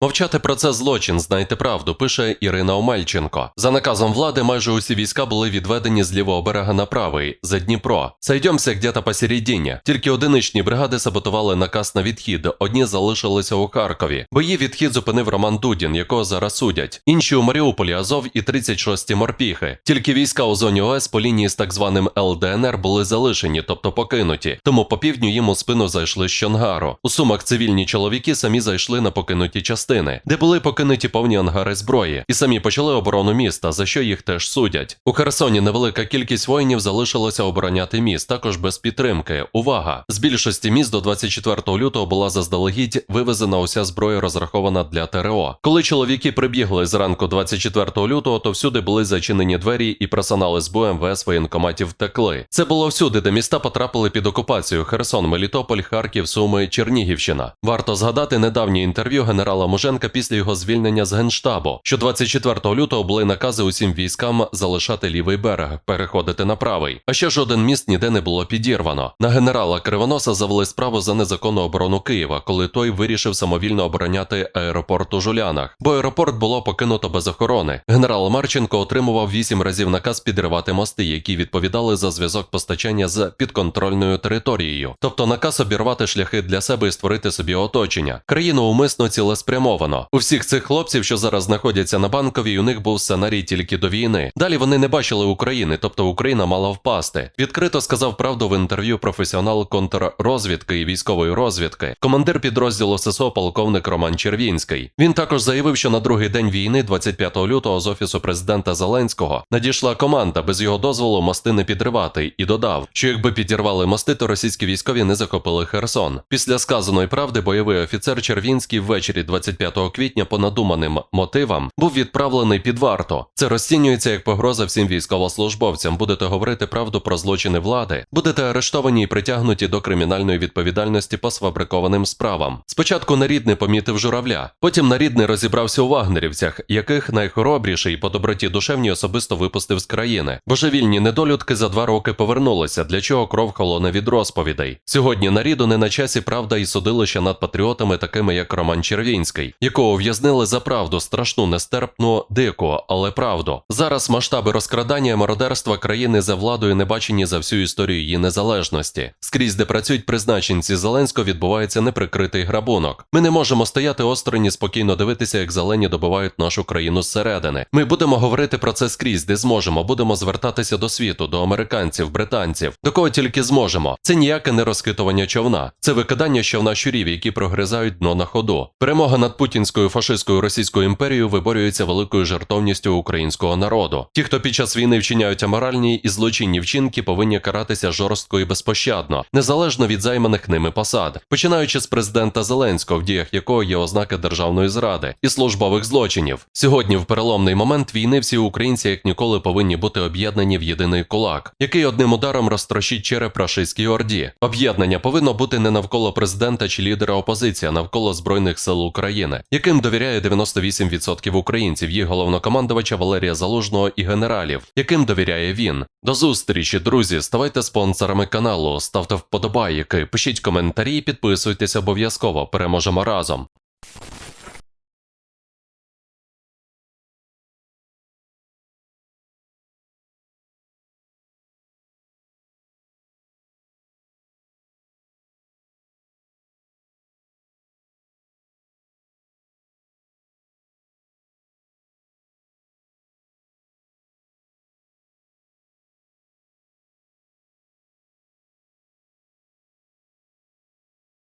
Мовчати про це злочин, знайте правду, пише Ірина Омельченко. За наказом влади майже усі війська були відведені з лівого берега на правий, за Дніпро. Сойдемся где-то посередині. Тільки одиничні бригади саботували наказ на відхід, одні залишилися у Харкові. Бої відхід зупинив Роман Дудін, якого зараз судять. Інші у Маріуполі, Азов і 36-ті морпіхи. Тільки війська у зоні ОС по лінії з так званим ЛДНР були залишені, тобто покинуті. Тому по півдню їм у спину зайшли з Чонгару. У сумах цивільні чоловіки самі зайшли на покинуті частини, де були покинуті повні ангари зброї, і самі почали оборону міста, за що їх теж судять. У Херсоні невелика кількість воїнів залишилося обороняти міст, також без підтримки. Увага! З більшості міст до 24 лютого була заздалегідь вивезена уся зброя, розрахована для ТРО. Коли чоловіки прибігли зранку 24 лютого, то всюди були зачинені двері і персонали СБУ МВС воєнкоматів втекли. Це було всюди, де міста потрапили під окупацію: Херсон, Мелітополь, Харків, Суми, Чернігівщина. Варто згадати недавнє інтерв'ю генерала Муженка після його звільнення з генштабу, що 24 лютого були накази усім військам залишати лівий берег, переходити на правий. А ще жоден міст ніде не було підірвано. На генерала Кривоноса завели справу за незаконну оборону Києва, коли той вирішив самовільно обороняти аеропорт у Жулянах, бо аеропорт було покинуто без охорони. Генерал Марченко отримував вісім разів наказ підривати мости, які відповідали за зв'язок постачання з підконтрольною територією, тобто наказ обірвати шляхи для себе і створити собі оточення. Країну умисно цілеспрямовано. У всіх цих хлопців, що зараз знаходяться на банковій, у них був сценарій тільки до війни. Далі вони не бачили України, тобто Україна мала впасти. Відкрито сказав правду в інтерв'ю професіонал контррозвідки і військової розвідки, командир підрозділу ССО полковник Роман Червінський. Він також заявив, що на другий день війни, 25 лютого, з офісу президента Зеленського надійшла команда без його дозволу мости не підривати, і додав, що якби підірвали мости, то російські військові не захопили Херсон. Після сказаної правди бойовий офіцер Червінський ввечері 25 квітня по надуманим мотивам був відправлений під варту. Це розцінюється як погроза всім військовослужбовцям. Будете говорити правду про злочини влади, будете арештовані і притягнуті до кримінальної відповідальності по сфабрикованим справам. Спочатку нарідний помітив журавля, потім нарідний розібрався у вагнерівцях, яких найхоробріший по доброті душевній особисто випустив з країни. Божевільні недолюдки за два роки повернулися, для чого кров холоне від розповідей. Сьогодні наріду не на часі правда і судилище над патріотами, такими як Роман Червінський, якого ув'язнили за правду страшну, нестерпну, дику, але правду. Зараз масштаби розкрадання і мародерства країни за владою не бачені за всю історію її незалежності. Скрізь, де працюють призначенці Зеленського, відбувається неприкритий грабунок. Ми не можемо стояти осторонь і спокійно дивитися, як зелені добивають нашу країну зсередини. Ми будемо говорити про це скрізь, де зможемо. Будемо звертатися до світу, до американців, британців, до кого тільки зможемо. Це ніяке не розхитування човна, це викидання човна щурів, які прогризають дно на ходу. Перемога над путінською фашистською російською імперією виборюється великою жертовністю українського народу. Ті, хто під час війни вчиняють аморальні і злочинні вчинки, повинні каратися жорстко і безпощадно, незалежно від займаних ними посад, починаючи з президента Зеленського, в діях якого є ознаки державної зради і службових злочинів. Сьогодні, в переломний момент війни, всі українці як ніколи повинні бути об'єднані в єдиний кулак, який одним ударом розтрощить череп рашистській орді. Об'єднання повинно бути не навколо президента чи лідера опозиції, а навколо збройних сил України, яким довіряє 98% українців, їх головнокомандувача Валерія Залужного і генералів, яким довіряє він. До зустрічі, друзі. Ставайте спонсорами каналу, ставте вподобайки, пишіть коментарі, підписуйтесь обов'язково. Переможемо разом.